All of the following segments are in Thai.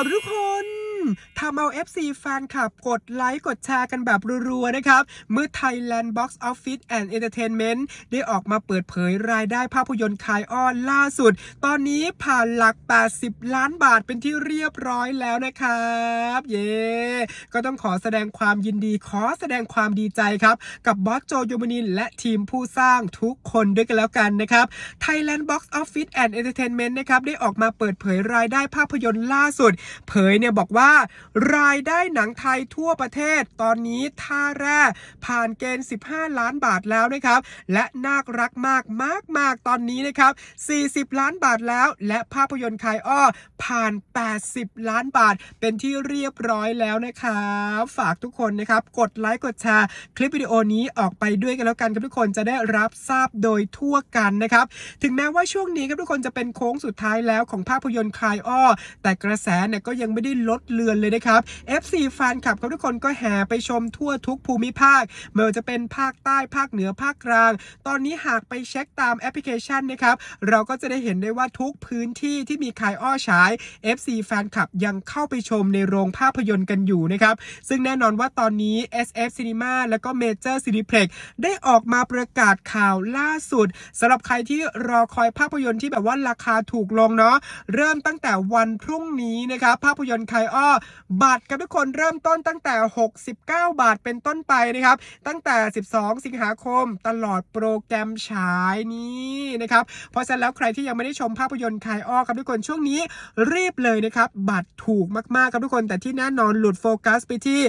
าวทุกคน ทำเอา FC แฟนคลับ กดไลค์กดแชร์กันแบบรัวๆ นะครับ เมื่อ Thailand Box Office and Entertainment ได้ออกมาเปิดเผยรายได้ภาพยนตร์คายอ้อนล่าสุด ตอนนี้ผ่านหลัก 80 ล้านบาทเป็นที่เรียบร้อยแล้วนะครับ เย้ก็ต้องขอแสดงความยินดีขอแสดงความดีใจครับ กับบอสโจโยมนิน และทีมผู้สร้างทุกคนด้วยกันแล้วกันนะครับ Thailand Box Office and Entertainment นะครับได้ออกมาเปิดเผยรายได้ภาพยนตร์ล่าสุด เผยเนี่ยบอกว่ารายได้หนังไทยทั่วประเทศ ตอนนี้ท่าแร่ผ่านเกณฑ์ 15 ล้านบาทแล้วนะครับ และน่ารักมากมากมากตอนนี้นะครับ 40 ล้านบาทแล้ว และภาพยนตร์คายอ้อผ่าน 80 ล้านบาท เป็นที่เรียบร้อยแล้วนะครับฝากทุกคนนะครับ กดไลค์กดแชร์คลิปวิดีโอนี้ออกไปด้วยกันแล้วกันครับทุกคนจะได้รับทราบโดยทั่วกันนะครับ ถึงแม้ว่าช่วงนี้ครับทุกคนจะเป็นโค้งสุดท้ายแล้วของภาพยนตร์คายอ้อแต่กระแสเนี่ยก็ยังไม่ได้ลดเลือนเลยนะครับ FC แฟนคลับครับทุกคนก็แห่ไปชมทั่วทุกภูมิภาคไม่ว่าจะเป็นภาคใต้ภาคเหนือภาคกลาง ตอนนี้หากไปเช็คตามแอปพลิเคชันนะครับ เราก็จะได้เห็นได้ว่าทุกพื้นที่ที่มีคายอ้อฉาย FC แฟนคลับยังเข้าไปชมในโรงภาพยนตร์กันอยู่นะครับ ซึ่งแน่นอนว่าตอนนี้ SF Cinema แล้วก็ Major Cineplex ได้ออกมาประกาศข่าวล่าสุดสำหรับใครที่รอคอยภาพยนตร์ที่แบบว่าราคาถูกลงเนาะเริ่มตั้งแต่วันพรุ่งนี้นะครับภาพยนตร์ไคอ้อบัตรกับทุกคนเริ่มต้นตั้งแต่ 69 บาทเป็นต้นไปนะครับ ตั้งแต่ 12 สิงหาคมตลอดโปรแกรมฉายนี้นะครับ เพราะฉะนั้นแล้วใครที่ยังไม่ได้ชมภาพยนตร์ไคอ้อครับทุกคนช่วงนี้รีบเลยนะครับ บัตรถูกมากๆครับทุกคนแต่ที่แน่นอนหลุดโฟกัสไปที่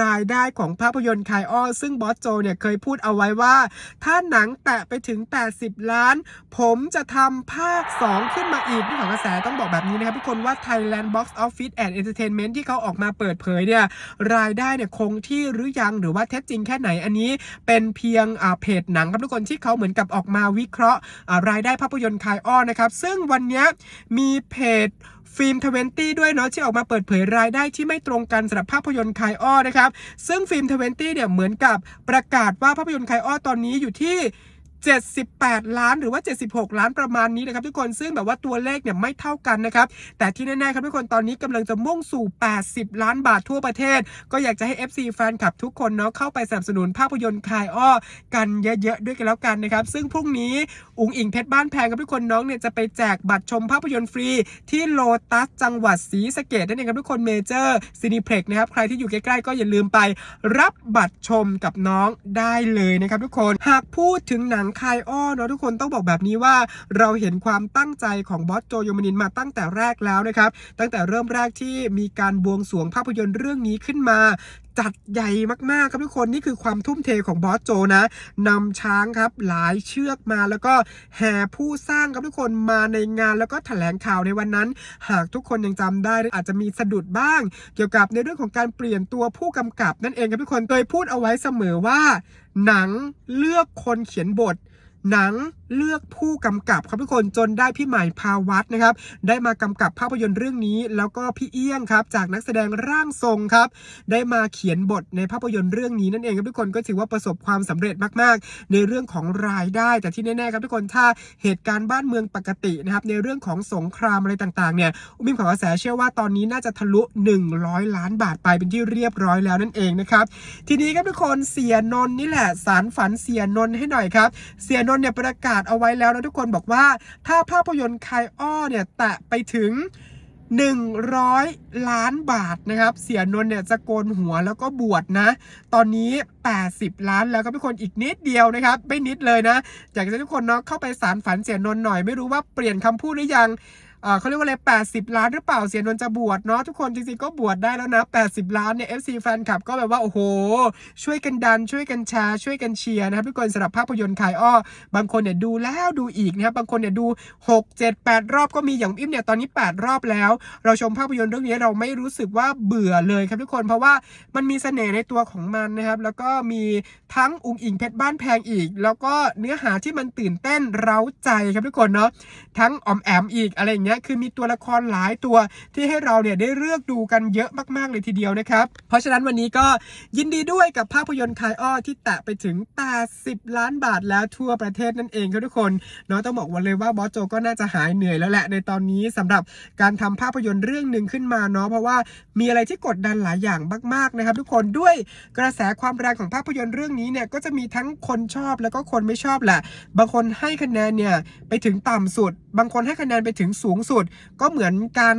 รายได้ของภาพยนตร์ไคอ้อซึ่งบอสโจเนี่ยเคยพูดเอาไว้ว่า ถ้าหนังแตะไปถึง 80 ล้าน ผมจะทำภาค 2 ขึ้นมาอีกที่ของกระแสต้องบอกแบบนี้นะครับทุกคนว่า Thailand Box Office and Entertainment ที่เขาออกมาเปิดเผยเนี่ยรายได้เนี่ยคงที่หรือยังหรือว่าเท็จจริงแค่ไหนอันนี้ เป็นเพียงอ่าเพจหนังครับทุกคนที่เขาเหมือนกับออกมาวิเคราะห์รายได้ภาพยนตร์คายอ้อนะครับ ซึ่งวันนี้มีเพจฟิล์มทเวนตี้ด้วยเนาะที่ออกมาเปิดเผยรายได้ที่ไม่ตรงกันสำหรับภาพยนตร์คายอ้อนะครับ ซึ่งฟิล์มทเวนตี้เนี่ยเหมือนกับประกาศว่าภาพยนตร์คายอ้อตอนนี้อยู่ที่ 78 ล้านหรือว่า 76 ล้านประมาณนี้นะครับทุกคนซึ่งแบบว่าตัวเลขเนี่ยไม่เท่ากันนะครับแต่ที่แน่ๆครับทุกคนตอนนี้กำลังจะมุ่งสู่ 80 ล้านบาททั่วประเทศ ก็อยากจะให้ FC แฟนคลับทุกคนเนาะเข้าไปสนับสนุนภาพยนตร์คายอ้อกันเยอะๆด้วยกันแล้วกันนะครับซึ่งพรุ่งนี้อุ๋งอิงเพชรบ้านแพงกับทุกคนน้องเนี่ยจะไปแจกบัตรชมภาพยนตร์ฟรีที่โลตัสจังหวัดศรีสะเกดนั่นเองครับทุกคนเมเจอร์ซีนิเพล็กนะครับใครที่อยู่ใกล้ๆก็อย่าลืมไปรับบัตรชมกับน้องได้เลยนะครับทุกคนหากพูดถึงหนังคายอ้อเนาะทุกคนต้องบอกแบบนี้ว่าเราเห็นความตั้งใจของบอสโจโยมานินมาตั้งแต่แรกแล้วนะครับ ตั้งแต่เริ่มแรกที่มีการบวงสรวงภาพยนตร์เรื่องนี้ขึ้นมาจัดใหญ่มากๆครับทุกคนนี่คือความทุ่มเทของบอสโจนะนำช้างครับหลายเชือกมาแล้วก็แห่ผู้สร้างครับทุกคนมาในงานแล้วก็แถลงข่าวในวันนั้น หากทุกคนยังจำได้อาจจะมีสะดุดบ้าง เกี่ยวกับในเรื่องของการเปลี่ยนตัวผู้กำกับนั่นเองครับทุกคนเคยพูดเอาไว้เสมอว่า หนังเลือกคนเขียนบท หนังเลือกผู้กำกับครับทุกคนจนได้พี่ใหม่พาวัฒน์นะครับ ได้มากำกับภาพยนตร์เรื่องนี้ แล้วก็พี่เอี้ยงครับ จากนักแสดงร่างทรงครับ ได้มาเขียนบทในภาพยนตร์เรื่องนี้นั่นเองครับทุกคนก็ถือว่าประสบความสำเร็จมากๆ ในเรื่องของรายได้ แต่ที่แน่ๆครับทุกคนถ้าเหตุการณ์บ้านเมืองปกตินะครับในเรื่องของสงครามอะไรต่างๆเนี่ยอุ้มิมขอกระแสเชื่อว่าตอนนี้น่าจะทะลุ 100 ล้านบาทไปเป็นที่เรียบร้อยแล้วนั่นเองนะครับทีนี้ครับทุกคนเสียนนนี่แหละสารฝันเสียนนให้หน่อยครับเสียนนท์เนี่ยประกาศเอาไว้แล้วนะทุกคนบอกว่าถ้าภาพยนตร์คายอ้อเนี่ยแตะไปถึง 100 ล้านบาทนะครับ เสียนนท์เนี่ยจะโกนหัวแล้วก็บวชนะ ตอนนี้ 80 ล้านแล้วก็ทุกคนอีกนิดเดียวนะครับ ไม่นิดเลยนะ อยากจะให้ทุกคนเนาะเข้าไปสารฝันเสียนนท์หน่อยไม่รู้ว่าเปลี่ยนคำพูดหรือยัง เขาเรียกว่าอะไร 80 ล้านหรือเปล่า เสียนนจะบวชเนาะทุกคนจริงๆก็บวชได้แล้วนะ 80 ล้านเนี่ย FC แฟนคลับก็แบบว่า โอ้โห ช่วยกันดัน ช่วยกันแชร์ ช่วยกันเชียร์นะครับทุกคนสำหรับภาพยนตร์คายอ้อ บางคนเนี่ยดูแล้วดูอีกนะครับ บางคนเนี่ยดู 6 7 8 รอบก็มีอย่างอิมเนี่ยตอนนี้ 8 รอบแล้ว เราชมภาพยนตร์เรื่องนี้เราไม่รู้สึกว่าเบื่อเลยครับทุกคน เพราะว่ามันมีเสน่ห์ในตัวของมันนะครับ แล้วก็มีทั้งอุงอิงเพชรบ้านแพงอีก แล้วก็เนื้อหาที่มันตื่นเต้นเร้าใจครับทุกคนเนาะ ทั้งออมแอมอีกอะไรอย่างเงี้ยนี้ยคือมีตัวละครหลายตัวที่ให้เราเนี่ยได้เลือกดูกันเยอะมากๆเลยทีเดียวนะครับ เพราะฉะนั้นวันนี้ก็ยินดีด้วยกับภาพยนตร์คายอ้อที่แตะไปถึง 80 ล้านบาทแล้วทั่วประเทศนั่นเองครับทุกคนเนาะต้องบอกวันเลยว่าบอสโจก็น่าจะหายเหนื่อยแล้วแหละในตอนนี้สำหรับการทำภาพยนตร์เรื่องหนึ่งขึ้นมาเนาะเพราะว่ามีอะไรที่กดดันหลายอย่างมากๆนะครับ ทุกคนด้วยกระแสความแรงของภาพยนตร์เรื่องนี้เนี่ยก็จะมีทั้งคนชอบแล้วก็คนไม่ชอบแหละ บางคนให้คะแนนเนี่ยไปถึงต่ำสุด บางคนให้คะแนนไปถึงสูงสุด ก็เหมือนการ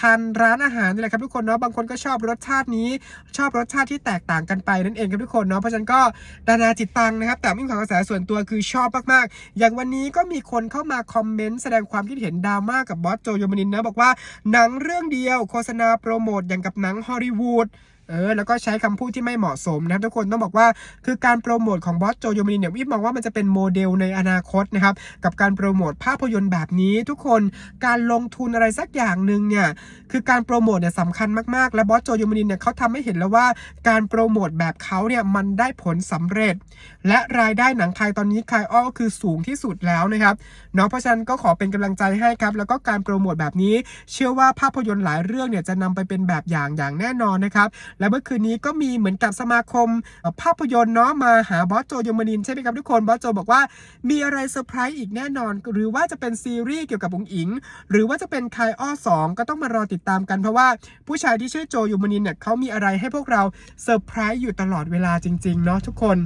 ทานร้านอาหารนี่แหละครับทุกคนเนาะบางคนก็ชอบรสชาตินี้ ชอบรสชาติที่แตกต่างกันไปนั่นเองครับทุกคนเนาะเพราะฉะนั้นก็ดานาจิตตังนะครับ แต่ไม่ของกระแสส่วนตัวคือชอบมากๆ อย่างวันนี้ก็มีคนเข้ามาคอมเมนต์แสดงความคิดเห็นดราม่ากับบอสโจโยมนินนะบอกว่าหนังเรื่องเดียวโฆษณาโปรโมทอย่างกับหนังฮอลลีวูด เออแล้วก็ใช้คำพูดที่ไม่เหมาะสมนะครับทุกคนต้องบอกว่าคือการโปรโมทของบอสโจโยมานินเนี่ยวิมองว่ามันจะเป็นโมเดลในอนาคตนะครับกับการโปรโมทภาพยนตร์แบบนี้ทุกคนการลงทุนอะไรสักอย่างหนึ่งเนี่ยคือการโปรโมทเนี่ยสำคัญมากๆ และบอสโจโยมานินเนี่ยเขาทำให้เห็นแล้วว่าการโปรโมทแบบเขาเนี่ยมันได้ผลสำเร็จ และรายได้หนังไทยตอนนี้คายอ้อก็คือสูงที่สุดแล้วนะครับเนาะเพราะฉะนั้นก็ขอเป็นกำลังใจให้ครับแล้วก็การโปรโมทแบบนี้ เชื่อว่าภาพยนตร์หลายเรื่องเนี่ยจะนำไปเป็นแบบอย่างอย่างแน่นอนนะครับและเมื่อคืนนี้ก็มีเหมือนกับสมาคมภาพยนตร์เนาะมาหาบอสโจยมนินใช่ไหมครับทุกคนบอสโจบอกว่ามีอะไรเซอร์ไพรส์อีกแน่นอน หรือว่าจะเป็นซีรีส์เกี่ยวกับองอิง หรือว่าจะเป็นคายอ้อสองก็ต้องมารอติดตามกันเพราะว่าผู้ชายที่ชื่อโจยมนินเนี่ยเขามีอะไรให้พวกเราเซอร์ไพรส์อยู่ตลอดเวลาจริงๆเนาะทุกคน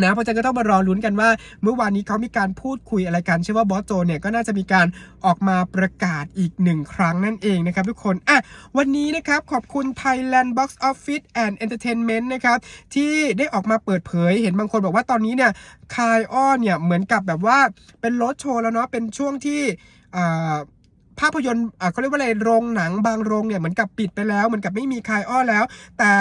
นะเพราะฉะนั้นก็ต้องมารอลุ้นกันว่า เมื่อวานนี้เขามีการพูดคุยอะไรกันเชื่อว่าบอสโจเนี่ยก็น่าจะมีการออกมาประกาศอีกหนึ่งครั้งนั่นเองนะครับทุกคนอะวันนี้นะครับขอบคุณ Thailand Box Office and Entertainment นะครับที่ได้ออกมาเปิดเผย เห็นบางคนบอกว่าตอนนี้เนี่ยคายอ้อเนี่ยเหมือนกับแบบว่าเป็นรถโชว์แล้วเนาะเป็นช่วงที่อ่า ภาพยนตร์เขาเรียกว่าอะไรโรงหนังบางโรงเนี่ยเหมือนกับปิดไปแล้วเหมือนกับไม่มีคายอ้อแล้ว แต่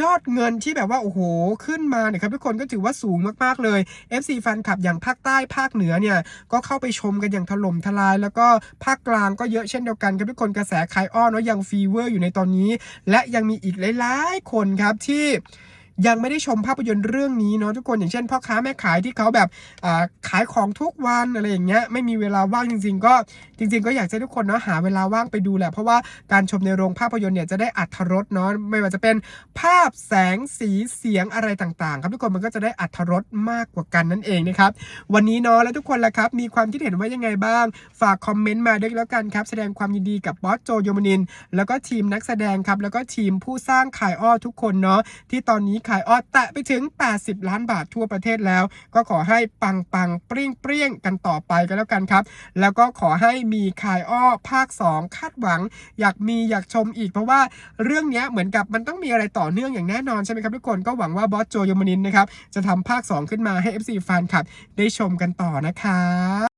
ยอดเงินที่แบบว่าโอ้โหขึ้นมาเนี่ยครับทุกคนก็ถือว่าสูงมากๆเลย FC แฟนคลับอย่างภาคใต้ภาคเหนือเนี่ยก็เข้าไปชมกันอย่างถล่มทลาย แล้วก็ภาคกลางก็เยอะเช่นเดียวกันครับทุกคนกระแสคายอ้อเนาะยังฟีเวอร์อยู่ในตอนนี้ และยังมีอีกหลายๆคนครับที่ ยังไม่ได้ชมภาพยนตร์เรื่องนี้เนาะทุกคนอย่างเช่นพ่อค้าแม่ขายที่เขาแบบาขายของทุกวันอะไรอย่างเงี้ยไม่มีเวลาว่างจริง ๆ ก็จริง ๆ ก็อยากให้ทุกคนเนาะหาเวลาว่างไปดูแหละเพราะว่าการชมในโรงภาพยนตร์เนี่ยจะได้อัธรสเนาะไม่ว่าจะเป็นภาพแสงสีเสียงอะไรต่างๆ ครับทุกคนมันก็จะได้อัธรสมากกว่ากันนั่นเองนะครับวันนี้เนาะแล้วทุกคนละครับมีความคิดเห็นว่ายังไงบ้าง ฝากคอมเมนต์มาด้วยแล้วกันครับแสดงความยินดีกับบอสโจโยมนิน แล้วก็ทีมนักแสดงครับแล้วก็ทีมผู้สร้างขายอ้อทุกคนเนาะที่ตอนนี้ขายอ้อแตะไปถึง 80 ล้านบาททั่วประเทศแล้ว ก็ขอให้ปังปังเปรี้ยงเปรี้ยงกันต่อไปกันแล้วกันครับ แล้วก็ขอให้มีขายอ้อภาค 2 คาดหวัง อยากมีอยากชมอีกเพราะว่าเรื่องนี้เหมือนกับมันต้องมีอะไรต่อเนื่องอย่างแน่นอนใช่ไหมครับทุกคนก็หวังว่าบอสโจยมนินนะครับจะทำภาค 2 ขึ้นมาให้ FC แฟนคลับได้ชมกันต่อนะครับ